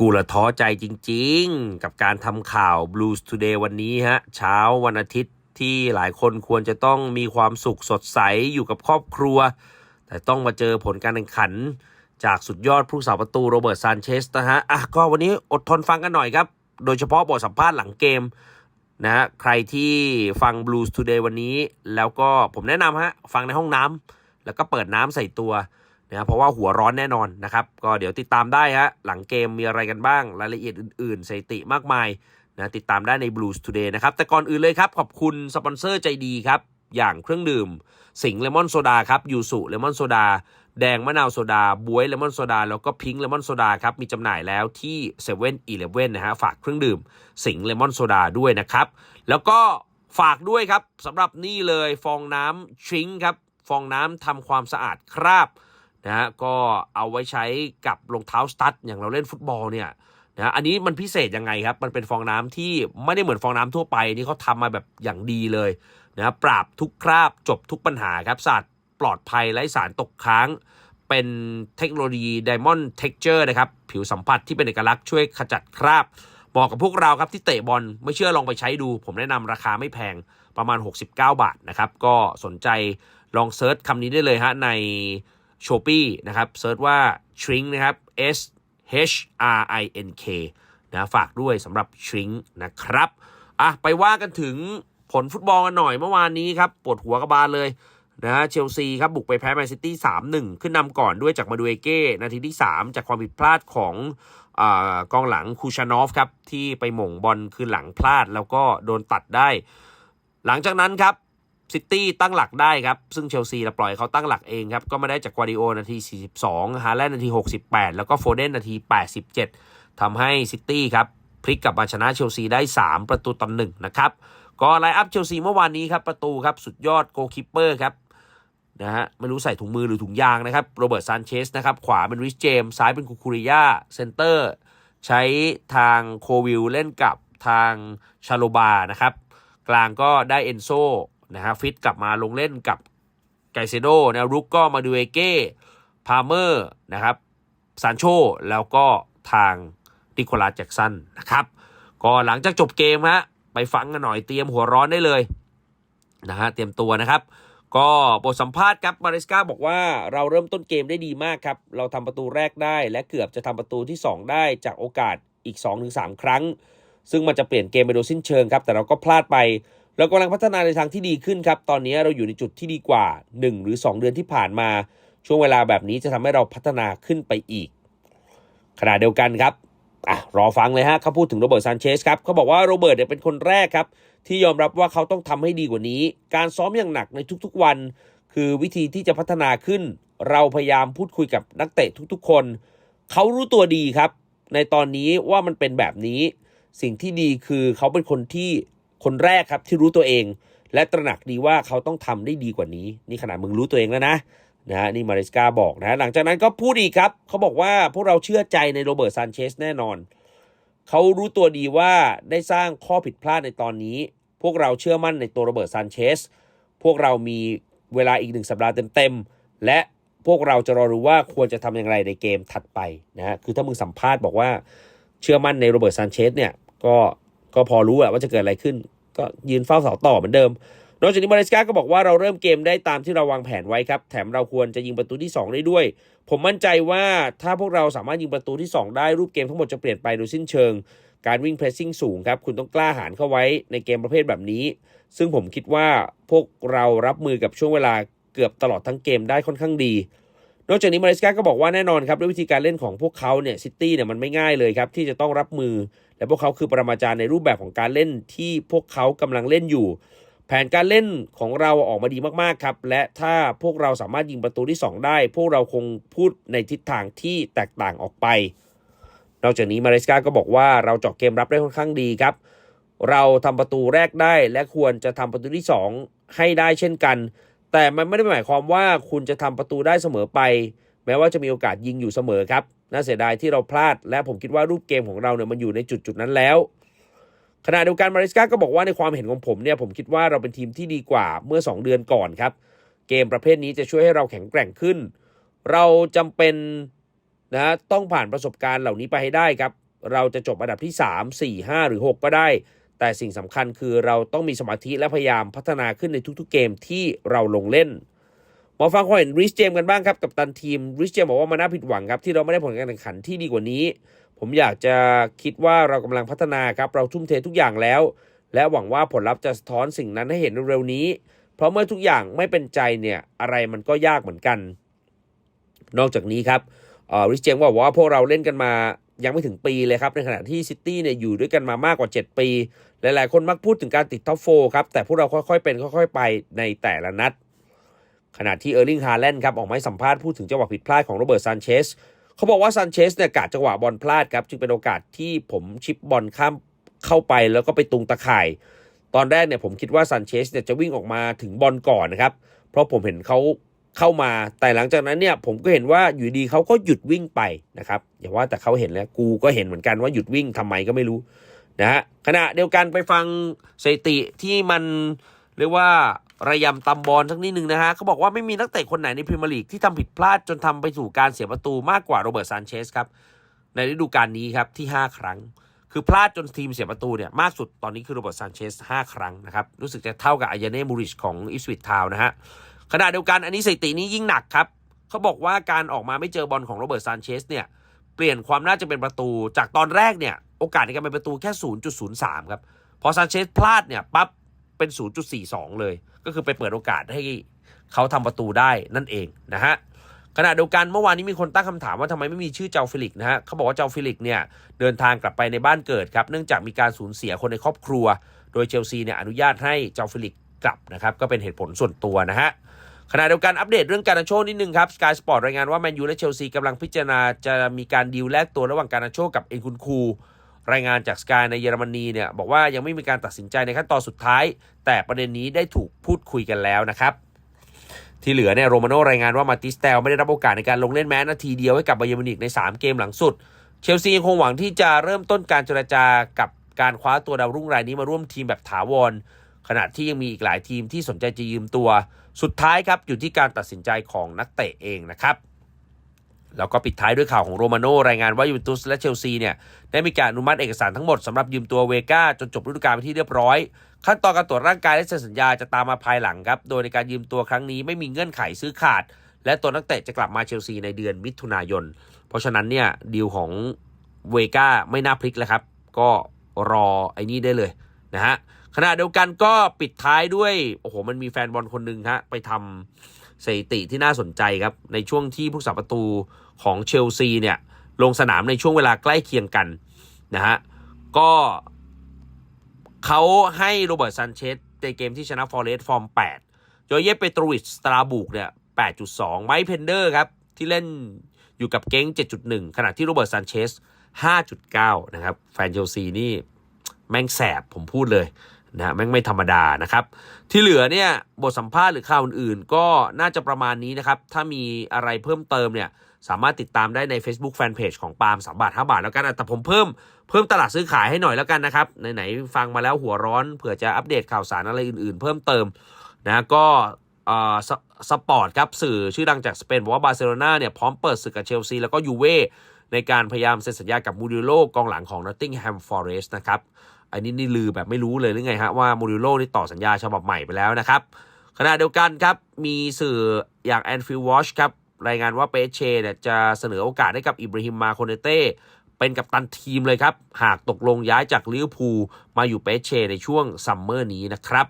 กูละท้อใจจริงๆ กับการทำข่าว Blues Today วันนี้ฮะ เช้าวันอาทิตย์ที่หลายคนควรจะต้องมีความสุขสดใสอยู่กับครอบครัว แต่ต้องมาเจอผลการแข่งขัน จากสุดยอดผู้สาประตูโรเบิร์ตซานเชสนะฮะ อะก็วันนี้อดทนฟังกันหน่อยครับ โดยเฉพาะบทสัมภาษณ์หลังเกมนะฮะ ใครที่ฟัง Blues Today วันนี้ แล้วก็ผมแนะนำฮะ ฟังในห้องน้ำแล้วก็เปิดน้ำใส่ตัว นะเพราะว่าหัวร้อนแน่นอนนะครับ ก็เดี๋ยวติดตามได้ฮะหลังเกมมีอะไรกันบ้าง รายละเอียดอื่นๆสถิติมากมายนะติดตามได้ใน Blues Today นะครับ แต่ก่อนอื่นเลยครับ ขอบคุณสปอนเซอร์ใจดีครับ อย่างเครื่องดื่ม สิงเลมอนโซดาครับยูสุเลมอนโซดาแดงมะนาวโซดาบวยเลมอนโซดาแล้วก็พิงค์เลมอนโซดาครับ มีจำหน่ายแล้วที่7 e เ e ่ e อีเลฟนะฮะฝากเครื่องดื่ม สิงเลมอนโซดาด้วยนะครับ แล้วก็ฝากด้วยครับสำหรับนี่เลยฟองน้ำชิงครับ ฟองน้ำทำความสะอาดคราบ นะฮะก็เอาไว้ใช้กับรองเท้าสตั๊ดอย่างเราเล่นฟุตบอลเนี่ยนะอันนี้มันพิเศษยังไงครับ มันเป็นฟองน้ำที่ไม่ได้เหมือนฟองน้ำทั่วไปนี่เขาทำมาแบบอย่างดีเลยนะปราบทุกคราบจบทุกปัญหาครับสะอาดปลอดภัยไร้สารตกค้าง เป็นเทคโนโลยี Diamond Texture นะครับ ผิวสัมผัสที่เป็นเอกลักษณ์ช่วยขจัดคราบเหมาะกับพวกเราครับที่เตะบอลไม่เชื่อลองไปใช้ดู ผมแนะนำราคาไม่แพงประมาณ 69 บาทนะครับ ก็สนใจลองเซิร์ชคำนี้ได้เลยฮะใน s h o p e e นะครับเซิร์ชว่า shrink นะครับ S H R I N K นะฝากด้วยสำหรับ shrink นะครับอะไปว่ากันถึงผลฟุตบอลกันหน่อยเมื่อวานนี้ครับ ปวดหัวกระบาลเลยนะเชลซีครับบุกไปแพ้แมนซิตี้3-1ขึ้นนำก่อนด้วยจากมาดูเอเก้ นาทีที่ 3 จากความผิดพลาดของอกองหลังคูชานอฟครับ ที่ไปหม่งบอลคืนหลังพลาดแล้วก็โดนตัดได้ หลังจากนั้นครับ ซิตี้ตั้งหลักได้ครับ ซึ่งเชลซีเราปล่อยเขาตั้งหลักเองครับ ก็มาได้จากกวาดิโอนาที 42 ฮาแลนด์นาที 68 แล้วก็โฟเดนนาที 87ทำให้ซิตี้ครับพลิกกลับมาชนะเชลซีได้ 3 ประตูต่อหนึ่งนะครับ ก็ไลน์อัพเชลซีเมื่อวานนี้ครับ ประตูครับสุดยอดโกคิปเปอร์ครับนะฮะไม่รู้ใส่ถุงมือหรือถุงยางนะครับโรเบิร์ตซานเชสนะครับขวาเป็นริชเจมซ้ายเป็นคูคูริยาเซนเตอร์ใช้ทางโควิลเล่นกับทางชาโลบานะครับกลางก็ได้เอนโซ นะฮะฟิตกลับมาลงเล่นกับไกเซโดนะรุกก็มาดูเอเก้พาเมอร์นะครับซานโชแล้วก็ทางนิโคลัสแจ็กสันนะครับก็หลังจากจบเกมฮะไปฟังกันหน่อยเตรียมหัวร้อนได้เลยนะฮะเตรียมตัวนะครับ ก็บทสัมภาษณ์ครับมาริสกาบอกว่าเราเริ่มต้นเกมได้ดีมากครับ เราทำประตูแรกได้และเกือบจะทำประตูที่ 2 ได้จากโอกาสอีก 2-3 ครั้ง ซึ่งมันจะเปลี่ยนเกมไปโดยสิ้นเชิงครับ แต่เราก็พลาดไป เรากำลังพัฒนาในทางที่ดีขึ้นครับ ตอนนี้เราอยู่ในจุดที่ดีกว่า 1 หรือ 2 เดือนที่ผ่านมา ช่วงเวลาแบบนี้จะทำให้เราพัฒนาขึ้นไปอีก ขณะเดียวกันครับอะรอฟังเลยฮะเขาพูดถึงโรเบิร์ตซานเชสครับเขาบอกว่าโรเบิร์ตเนี่ยเป็นคนแรกครับ ที่ยอมรับว่าเขาต้องทำให้ดีกว่านี้ การซ้อมอย่างหนักในทุกๆวัน คือวิธีที่จะพัฒนาขึ้น เราพยายามพูดคุยกับนักเตะทุกๆ คน เขารู้ตัวดีครับ ในตอนนี้ว่ามันเป็นแบบนี้ สิ่งที่ดีคือเขาเป็นคนที่ คนแรกครับที่รู้ตัวเอง และตระหนักดีว่าเขาต้องทำได้ดีกว่านี้ นี่ขนาดมึงรู้ตัวเองแล้วนะนะฮะนี่มาริสกาบอกนะหลังจากนั้นก็พูดอีกครับ เขาบอกว่าพวกเราเชื่อใจในโรเบิร์ตซานเชสแน่นอน เขารู้ตัวดีว่าได้สร้างข้อผิดพลาดในตอนนี้ พวกเราเชื่อมั่นในตัวโรเบิร์ตซานเชสพวกเรามีเวลาอีกหนึ่งสัปดาห์เต็มๆและพวกเราจะรอรู้ว่าควรจะทำอย่างไรในเกมถัดไปนะฮะคือถ้ามึงสัมภาษณ์บอกว่าเชื่อมั่นในโรเบิร์ตซานเชสเนี่ยก็ก็พอรู้แหละว่าจะเกิดอะไรขึ้น ก็ยืนเฝ้าเสาต่อเหมือนเดิม นอกจากนี้มาเลสกาก็บอกว่าเราเริ่มเกมได้ตามที่เราวางแผนไว้ครับ แถมเราควรจะยิงประตูที่ 2 ได้ด้วย ผมมั่นใจว่าถ้าพวกเราสามารถยิงประตูที่ 2 ได้รูปเกมทั้งหมดจะเปลี่ยนไปโดยสิ้นเชิง การวิ่งเพรสซิ่งสูงครับคุณต้องกล้าหาญเข้าไว้ในเกมประเภทแบบนี้ ซึ่งผมคิดว่าพวกเรารับมือกับช่วงเวลาเกือบตลอดทั้งเกมได้ค่อนข้างดี นอกจากนี้มาเลสกาก็บอกว่าแน่นอนครับด้วยวิธีการเล่นของพวกเขาเนี่ยซิตี้เนี่ยมันไม่ง่ายเลยครับที่จะต้องรับมือ และพวกเขาคือปรมาจารย์ในรูปแบบของการเล่นที่พวกเขากำลังเล่นอยู่ แผนการเล่นของเราออกมาดีมากๆครับและถ้าพวกเราสามารถยิงประตูที่ 2 ได้ พวกเราคงพูดในทิศทางที่แตกต่างออกไป นอกจากนี้มาเลสกาก็บอกว่าเราเจาะเกมรับได้ค่อนข้างดีครับเราทำประตูแรกได้และควรจะทำประตูที่ 2 ให้ได้เช่นกัน แต่มันไม่ได้หมายความว่าคุณจะทำประตูได้เสมอไป แม้ว่าจะมีโอกาสยิงอยู่เสมอครับ น่าเสียดายที่เราพลาด และผมคิดว่ารูปเกมของเราเนี่ยมันอยู่ในจุดจุดนั้นแล้ว ขณะเดียวกันมาริสกาก็บอกว่าในความเห็นของผมเนี่ยผมคิดว่าเราเป็นทีมที่ดีกว่าเมื่อ 2 เดือนก่อนครับ เกมประเภทนี้จะช่วยให้เราแข็งแกร่งขึ้น เราจำเป็นนะต้องผ่านประสบการณ์เหล่านี้ไปให้ได้ครับ เราจะจบอันดับที่ 3 4 5 หรือ 6 ก็ได้ แต่สิ่งสำคัญคือเราต้องมีสมาธิและพยายามพัฒนาขึ้นในทุกๆเกมที่เราลงเล่นมาฟังความเห็นริชเจมกันบ้างครับกับตันทีมริชเจมบอกว่ามันน่าผิดหวังครับ ที่เราไม่ได้ผลการแข่งขันที่ดีกว่านี้ ผมอยากจะคิดว่าเรากำลังพัฒนาครับ เราทุ่มเททุกอย่างแล้ว และหวังว่าผลลัพธ์จะสะท้อนสิ่งนั้นให้เห็นเร็วนี้ เพราะเมื่อทุกอย่างไม่เป็นใจเนี่ยอะไรมันก็ยากเหมือนกัน นอกจากนี้ครับริชเจมบอกว่าพวกเราเล่นกันมา ยังไม่ถึงปีเลยครับ ในขณะที่ซิตี้เนี่ยอยู่ด้วยกันมามากกว่า 7 ปี หลายๆ คนมักพูดถึงการติดท็อปโฟครับ แต่พวกเราค่อยๆเป็นค่อยๆ ไปในแต่ละนัด ขณะที่เออร์ลิงฮาแลนด์ครับ ออกมาสัมภาษณ์พูดถึงจังหวะผิดพลาดของโรเบิร์ตซานเชสเขาบอกว่าซานเชสเนี่ยกะจังหวะบอลพลาดครับ จึงเป็นโอกาสที่ผมชิปบอลข้ามเข้าไปแล้วก็ไปตุงตะข่าย ตอนแรกเนี่ยผมคิดว่าซานเชสเนี่ยจะวิ่งออกมาถึงบอลก่อนนะครับเพราะผมเห็นเขา เข้ามา แต่หลังจากนั้นเนี่ยผมก็เห็นว่าอยู่ดีเขาก็หยุดวิ่งไปนะครับอย่าว่าแต่เขาเห็นแล้วกูก็เห็นเหมือนกันว่าหยุดวิ่งทำไมก็ไม่รู้นะฮะขณะเดียวกันไปฟังสถิติที่มันเรียกว่าระยำตำบอลสักนิดนึงนะฮะเขาบอกว่าไม่มีนักเตะคนไหนในพรีเมียร์ลีกที่ทำผิดพลาดจนทำไปสู่การเสียประตูมากกว่าโรเบิร์ตซานเชสครับ ในฤดูกาลนี้ครับที่ 5 ครั้ง คือพลาดจนทีมเสียประตูเนี่ยมากสุดตอนนี้คือโรเบิร์ตซานเชส5ครั้งนะครับ รู้สึกจะเท่ากับอายาเน่มูริชของอิสวิตทาวนะฮะ ขณะเดียวกันอันนี้สถิตินี้ยิ่งหนักครับ เขาบอกว่าการออกมาไม่เจอบอลของโรเบิร์ตซานเชสเนี่ยเปลี่ยนความน่าจะเป็นประตูจากตอนแรกเนี่ยโอกาสในการเป็นประตูแค่ 0.03 ครับ พอซานเชสพลาดเนี่ยปั๊บเป็น 0.42 เลย ก็คือไปเปิดโอกาสให้เขาทำประตูได้นั่นเองนะฮะขณะเดียวกันเมื่อวานนี้มีคนตั้งคำถามว่าทำไมไม่มีชื่อเจ้าฟิลิกนะฮะเขาบอกว่าเจ้าฟิลิกเนี่ยเดินทางกลับไปในบ้านเกิดครับเนื่องจากมีการสูญเสียคนในครอบครัว โดยเชลซีเนี่ยอนุญาตให้เจ้าฟิลิกกลับนะครับก็เป็นเหตุผลส่วนตัวนะฮะ ขณะเดียวกันอัปเดตเรื่องการนาโชนิดนึงครับสกายสปอร์ตรายงานว่าแมนยูและเชลซีกำลังพิจารณาจะมีการดีลแลกตัวระหว่างการนาโชกับเอ็นคุนคูรายงานจากสกายในเยอรมนีเนี่ยบอกว่ายังไม่มีการตัดสินใจในขั้นตอนสุดท้าย แต่ประเด็นนี้ได้ถูกพูดคุยกันแล้วนะครับ ที่เหลือเนี่ยโรมาโนรายงานว่ามาติสเตลไม่ได้รับโอกาสในการลงเล่นแม้นาทีเดียวให้กับไบเยอร์มินิกใน 3 เกมหลังสุด เชลซียังคงหวังที่จะเริ่มต้นการเจรจากับการคว้าตัวดาวรุ่งรายนี้มาร่วมทีมแบบถาวร ขณะที่ยังมีอีกหลายทีมที่สนใจจะยืมตัว สุดท้ายครับอยู่ที่การตัดสินใจของนักเตะเองนะครับแล้วก็ปิดท้ายด้วยข่าวของโรมาโนรายงานว่ายูเวนตุสและเชลซีเนี่ยได้มีการอนุมัติเอกสารทั้งหมดสำหรับยืมตัวเวก้าจนจบฤดูกาลไปที่เรียบร้อย ขั้นตอนการตรวจร่างกายและเซ็นสัญญาจะตามมาภายหลังครับ โดยในการยืมตัวครั้งนี้ไม่มีเงื่อนไขซื้อขาด และตัวนักเตะจะกลับมาเชลซีในเดือนมิถุนายน เพราะฉะนั้นเนี่ยดีลของเวก้าไม่น่าพลิกแล้วครับ ก็รอไอ้นี่ได้เลยนะฮะ ขณะเดียวกันก็ปิดท้ายด้วยโอ้โหมันมีแฟนบอลคนหนึ่งฮะไปทำสถิติที่น่าสนใจครับ ในช่วงที่ผู้สาประตูของเชลซีเนี่ยลงสนามในช่วงเวลาใกล้เคียงกันนะฮะก็เขาให้โรเบิร์ตซันเชสในเกมที่ชนะฟอร์เรสต์ฟอร์ม 8โดยเยเปโตรวิชสตราบุกเนี่ย 8.2 ไมค์เพนเดอร์ครับ ที่เล่นอยู่กับเก้ง 7.1 ขณะที่โรเบิร์ตซันเชส5.9 นะครับ แฟนเชลซีนี่แม่งแสบผมพูดเลย นะแม่งไม่ธรรมดานะครับ ที่เหลือเนี่ยบทสัมภาษณ์หรือข่าวอื่นๆ ก็น่าจะประมาณนี้นะครับ ถ้ามีอะไรเพิ่มเติมเนี่ยสามารถติดตามได้ใน Facebook Fanpage ของปาล์มสามบาทห้าบาทแล้วกันแต่ผมเพิ่มเพิ่มตลาดซื้อขายให้หน่อยแล้วกันนะครับไหนๆฟังมาแล้วหัวร้อนเผื่อจะอัปเดตข่าวสารอะไรอื่นๆ เพิ่มเติมนะก็สปอร์ตครับสื่อชื่อดังจากสเปนบอกว่าบาร์เซโลนาเนี่ยพร้อมเปิดศึกกับเชลซีแล้วก็ยูเว่ในการพยายามเซ็นสัญญากับมูริโลกองหลังของ Nottingham Forest นะครับ อันนี้นี่ลือแบบไม่รู้เลยหรือไงฮะว่ามูริโลนี่ต่อสัญญาฉบับใหม่ไปแล้วนะครับขณะเดียวกันครับ มีสื่ออย่างแอนฟิลวอชครับ รายงานว่าเปเช่เนี่ยจะเสนอโอกาสให้กับอิบราฮิมมาโคเนเต้ เป็นกัปตันทีมเลยครับ หากตกลงย้ายจากลิเวอร์พูลมาอยู่เปเช่ในช่วงซัมเมอร์นี้นะครับ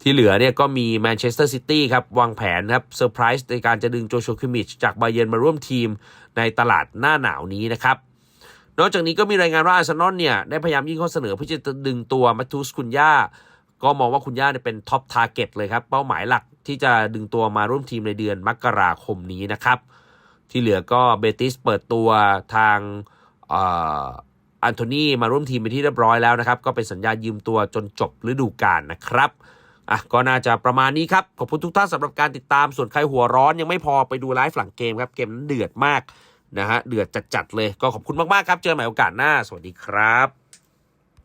ที่เหลือเนี่ยก็มีแมนเชสเตอร์ซิตี้ครับ วางแผนครับเซอร์ไพรส์ในการจะดึงโจชัวคิมิชจากบาเยนมาร่วมทีมในตลาดหน้าหนาวนี้นะครับ นอกจากนี้ก็มีรายงานว่าอาร์เซนอลเนี่ยได้พยายามยื่นข้อเสนอเพื่อจะดึงตัวมัตทูสคุนย่า ก็มองว่าคุณย่าเนี่ยเป็นท็อปทาร์เก็ตเลยครับ เป้าหมายหลักที่จะดึงตัวมาร่วมทีมในเดือนมกราคมนี้นะครับ ที่เหลือก็เบติสเปิดตัวทางอันโทนีมาร่วมทีมเป็นที่เรียบร้อยแล้วนะครับ ก็เป็นสัญญายืมตัวจนจบฤดูกาลนะครับอะก็น่าจะประมาณนี้ครับ ขอบคุณทุกท่านสำหรับการติดตามส่วนใครหัวร้อนยังไม่พอไปดูไลฟ์หลังเกมครับ เกมนั้นเดือดมาก นะฮะเดือดจัดๆเลยก็ขอบคุณมากๆครับ เจอใหม่โอกาสหน้า สวัสดีครับ